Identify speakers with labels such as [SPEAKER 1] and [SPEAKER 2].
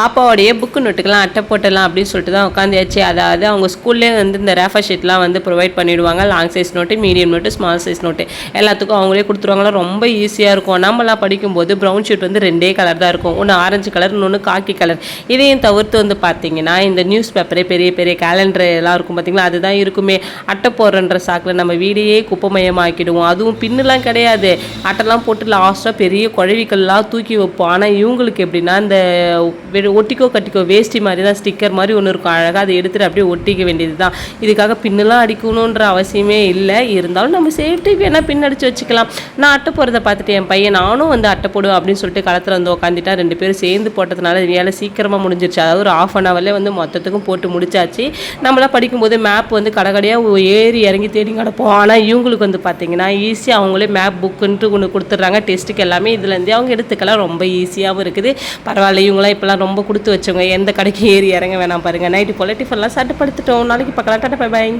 [SPEAKER 1] பாப்பாவோடைய book நோட்டுக்கெல்லாம் அட்டை போட்டலாம் அப்படின்னு சொல்லிட்டு தான் உட்காந்துயாச்சு. அதாவது அவங்க ஸ்கூல்லேயே வந்து இந்த ரேஃபர் ஷீட்லாம் வந்து ப்ரொவைட் பண்ணிவிடுவாங்க long size note medium note small size note எல்லாத்துக்கும் அவங்களே கொடுத்துருவாங்களா ரொம்ப ஈஸியாக இருக்கும். நம்மலாம் படிக்கும்போது ப்ரௌன் ஷீட் வந்து ரெண்டே கலர் தான் இருக்கும். ஒன்று ஆரஞ்சு கலர் இன்னொன்று காக்கி கலர் இதையும் தவிர்த்து வந்து பார்த்தீங்கன்னா இந்த நியூஸ் பேப்பரே பெரிய பெரிய கேலண்டர் எல்லாம் இருக்கும் பார்த்தீங்களா? அதுதான் இருக்குமே. அட்டை போடுறன்ற சாக்கில் நம்ம வீடையே குப்பமயமாக்கிடுவோம். அதுவும் பின்னுலாம் கிடையாது. அட்டைலாம் போட்டு லாஸ்ட்டாக பெரிய குழவிகள்லாம் தூக்கி வைப்போம். ஆனால் இவங்களுக்கு எப்படின்னா இந்த ஒட்டிக்கோ கட்டிக்கோ வேஷ்டி மாதிரி தான் ஸ்டிக்கர் மாதிரி ஒன்று இருக்கும். அழகாக அதை எடுத்துகிட்டு அப்படியே ஒட்டிக்க வேண்டியது தான் இதுக்காக பின்னெல்லாம் அடிக்கணுன்ற அவசியமே இல்லை. இருந்தாலும் நம்ம சேஃப்டிக்கு வேணால் பின் அடித்து வச்சுக்கலாம். நான் அட்டை போகிறத பார்த்துட்டு என் பையன் நானும் வந்து அட்டை போடுவேன் அப்படின்னு சொல்லிட்டு களத்தில் வந்து உட்காந்துட்டா ரெண்டு பேரும் சேர்ந்து போட்டதுனால வேலை சீக்கிரமாக முடிஞ்சிருச்சு. அதாவது ஒரு ஆஃப் அன் ஹவர்லேயே வந்து மொத்தத்துக்கும் போட்டு முடிச்சாச்சு. நம்மளாம் படிக்கும்போது மேப் வந்து கடைக்கடையாக ஏறி இறங்கி தேடி கிடப்போம். ஆனால் இவங்களுக்கு வந்து பார்த்தீங்கன்னா ஈஸியாக அவங்களே மேப் புக்குன்ட்டு ஒன்று கொடுத்துட்றாங்க. டெஸ்ட்டுக்கு எல்லாமே இதுலேருந்தே அவங்க எடுத்துக்கலாம். ரொம்ப ஈஸியாகவும் இருக்குது. பரவாயில்ல இவங்களாம் இப்போலாம் ரொம்ப கொடுத்து வச்சவங்க எந்த கடைக்கு ஏறி இறங்க வேணாம் பாருங்கள் நைட்டு போல டிஃபன்லாம் சட்டுப்படுத்திட்டோம் நாளைக்கு பார்க்கலாம். Tata bye bye